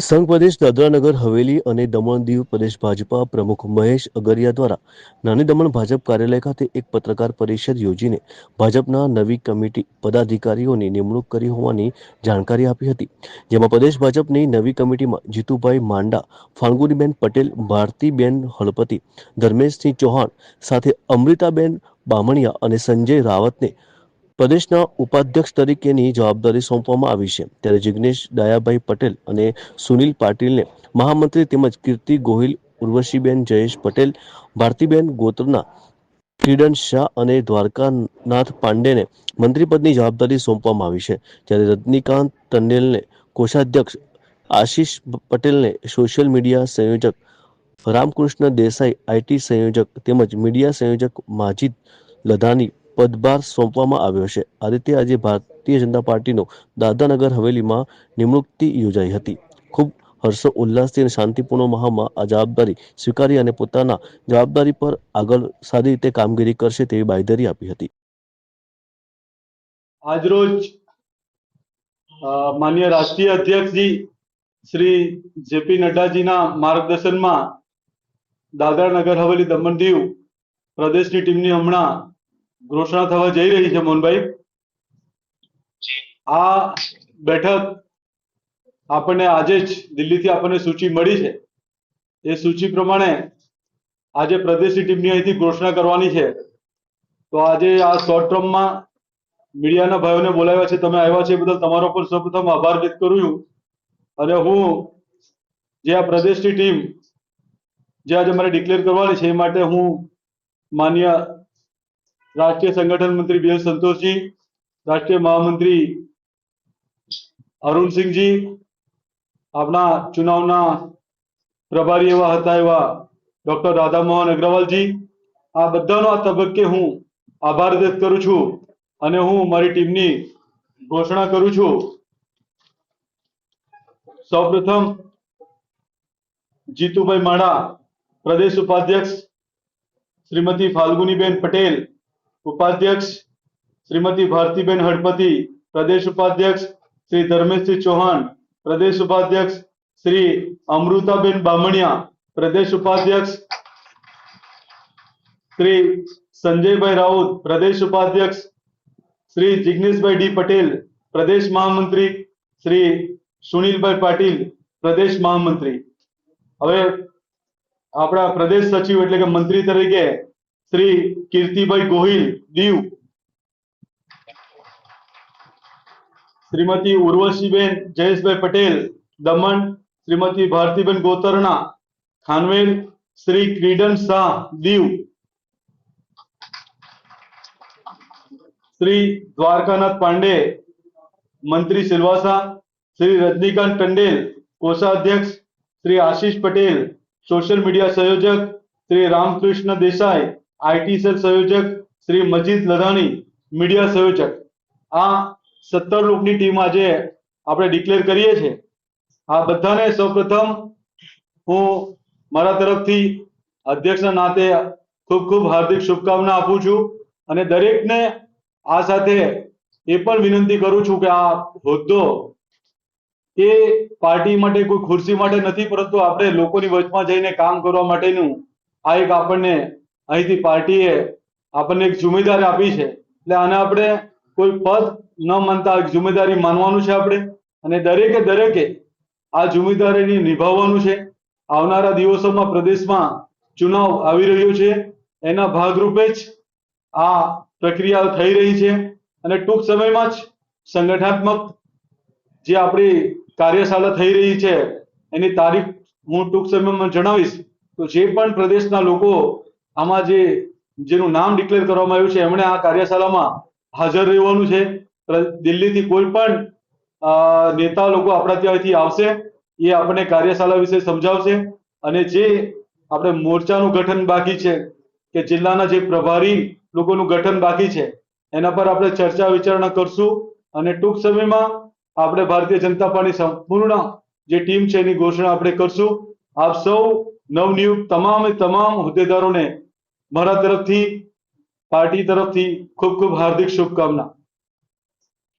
સંઘ પ્રદેશ દાદરાનગર, હવેલી અને દમણ દીવ પ્રદેશ ભાજપા પ્રમુખ મહેશ અગરિયા દ્વારા નાની દમણ ભાજપ કાર્યાલય ખાતે એક પત્રકાર પરિષદ યોજીને ભાજપના નવી કમિટી પદાધિકારીઓની નિમણૂક કરી હોવાની જાણકારી આપી હતી. જેમાં પ્રદેશ ભાજપની નવી કમિટીમાં જીતુભાઈ માંડા, ફાલ્ગુનીબેન પટેલ, ભારતીબેન હળપતિ, ધર્મેશસિંહ ચૌહાણ સાથે અમૃતાબેન બામણિયા અને સંજય રાવતને પ્રદેશના ઉપાધ્યક્ષ તરીકેની જવાબદારી સોંપવામાં આવી છે. ત્યારે જિગ્નેશ દયાભાઈ પટેલ અને સુનિલ પાટીલને મહામંત્રી તેમજ કીર્તિ ગોહિલ, ઉર્વશીબેન જયેશ પટેલ, ભારતીબેન ગોત્રના, કિરણ શાહ અને દ્વારકાનાથ પાંડેને મંત્રીપદની જવાબદારી સોંપવામાં આવી છે. જ્યારે રજનીકાંત ટંડેલને કોષાધ્યક્ષ આશીષ પટેલને સોશિયલ મીડિયા સંયોજક રામકૃષ્ણ દેસાઈ, આઈટી સંયોજક તેમજ મીડિયા સંયોજક માજીદ લધાની પદભાર સોંપવામાં આવ્યો છે. આ આજે ભારતીય જનતા પાર્ટીનો દાદાનગર હવેલીમાં નિમણૂકતિ યોજાઈ હતી. ખૂબ હર્ષો, ઉલ્લાસથી અને શાંતિપૂર્ણ માહોલમાં આ જવાબદારી સ્વીકારી અને પોતાના જવાબદારી પર આગળ સારી રીતે કામગીરી કરશે તેવી બાંયધરી આપી હતી. આજરોજ માન્ય રાષ્ટ્રીય અધ્યક્ષજી શ્રી જેપી નડ્ડાજીના માર્ગદર્શનમાં દાદરા નગર હવેલી દમણ દીવ પ્રદેશની ટીમની હમણાં ઘોષણા થવા જઈ રહી છે મોહનભાઈ. આ બેઠક આપણને આજે જ દિલ્હીથી આપણને સૂચિ મળી છે. એ સૂચિ પ્રમાણે આજે પ્રદેશની ટીમની અહીંથી ઘોષણા કરવાની છે. તો આજે આ શોર્ટ ટર્મમાં મીડિયાના ભાઈઓને બોલાવ્યા છે. તમે આવ્યા છે એ બદલ તમારો પણ સૌપ્રથમ આભાર વ્યક્ત કરું છું. અને હું જે આ પ્રદેશની ટીમ જે આજે મારે ડિક્લેર કરવાની છે એ માટે હું માન્ય રાષ્ટ્રીય સંગઠન મંત્રી બી એસ સંતોષજી, રાષ્ટ્રીય મહામંત્રી અરુણસિંહજી આપણા ચુનાવના પ્રભારી એવા હતા એવા ડોક્ટર રાધામોહન અગ્રવાલજી. આ બધાનો આ તબક્કે હું આભાર વ્યક્ત કરું છું અને હું મારી ટીમની ઘોષણા કરું છું. સૌપ્રથમ જીતુભાઈ માળા, પ્રદેશ ઉપાધ્યક્ષ શ્રીમતી ફાલ્ગુનીબેન પટેલ ઉપાધ્યક્ષ શ્રીમતી ભારતીબેન હડપતિ પ્રદેશ ઉપાધ્યક્ષ શ્રી ધર્મેશસિંહ ચૌહાણ પ્રદેશ ઉપાધ્યક્ષ શ્રી અમૃતાબેન બામણિયા પ્રદેશ ઉપાધ્યક્ષ શ્રી સંજયભાઈ રાઉત પ્રદેશ ઉપાધ્યક્ષ શ્રી જિગ્નેશભાઈ ડી પટેલ પ્રદેશ મહામંત્રી શ્રી સુનિલભાઈ પાટીલ પ્રદેશ મહામંત્રી હવે આપણા પ્રદેશ સચિવ એટલે કે મંત્રી તરીકે શ્રી કીર્તિભાઈ ગોહિલ દીવ શ્રીમતી ઉર્વશીબેન જયેશભાઈ પટેલ દમણ શ્રીમતી ભારતીબેન ગોતરણા ખાનવેલ શ્રી ક્રીડન શાહ દીવ શ્રી દ્વારકાનાથ પાંડે મંત્રી સિલવાસા શ્રી રજનીકાંત ટંડેલ કોષાધ્યક્ષ શ્રી આશીષ પટેલ સોશિયલ મીડિયા સંયોજક શ્રી રામકૃષ્ણ દેસાઈ આઈટી સેલ સંયોજક શ્રી મજીદ લધાણી, મીડિયા સંયોજક. આ સત્તર લોકોની ટીમ આજે આપણે ડિક્લેર કરીએ છીએ. આ બધાને સૌપ્રથમ હું મારા તરફથી અધ્યક્ષના નાતે ખૂબ ખૂબ હાર્દિક શુભકામના આપું છું અને દરેકને આ સાથે એ પણ વિનંતી કરું છું કે આ હોદ્દો એ પાર્ટી માટે કોઈ ખુરશી માટે નથી, પરંતુ આપણે લોકોની વચમાં જઈને કામ કરવા માટેનું આ એક આપણને અહીંથી પાર્ટીએ આપણને એક જિમ્મેદારી આપી છે. એટલે આને આપણે કોઈ પદ ન માનતા જુમેદારી માનવાનું છે આપણે. અને દરેકે દરેકે આ જિમ્મેદારીને નિભાવવાનું છે. આવનારા દિવસોમાં પ્રદેશમાં ચુનાવ આવી રહ્યો છે. એના ભાગરૂપે જ આ પ્રક્રિયા થઈ રહી છે. અને ટૂંક સમયમાં જ સંગઠનાત્મક જે આપણી કાર્યશાળા થઈ રહી છે, એની તારીખ હું ટૂંક સમયમાં જણાવીશ. તો જે પણ પ્રદેશના લોકો આમાં જે, જેનું નામ ડિક્લેર કરવામાં આવ્યું છે, એમણે આ કાર્યશાળામાં હાજર રહેવાનું છે. દિલ્હીથી કોઈ પણ નેતા લોકો આપણા ત્યાંથી આવશે, એ આપણને કાર્યશાળા વિશે સમજાવશે. અને જે આપણે મોરચાનું ગઠન બાકી છે, કે જિલ્લાના જે પ્રભારી લોકોનું ગઠન બાકી છે, એના પર આપણે ચર્ચા વિચારણા કરશું. અને ટૂંક સમયમાં આપણે ભારતીય જનતા પાર્ટી સંપૂર્ણ જે ટીમ છે એની ઘોષણા આપણે કરશું. આપ સૌ નવનિયુક્ત તમામે તમામ હોદ્દેદારોને મારા તરફથી પાર્ટી તરફથી ખૂબ ખૂબ હાર્દિક શુભકામના.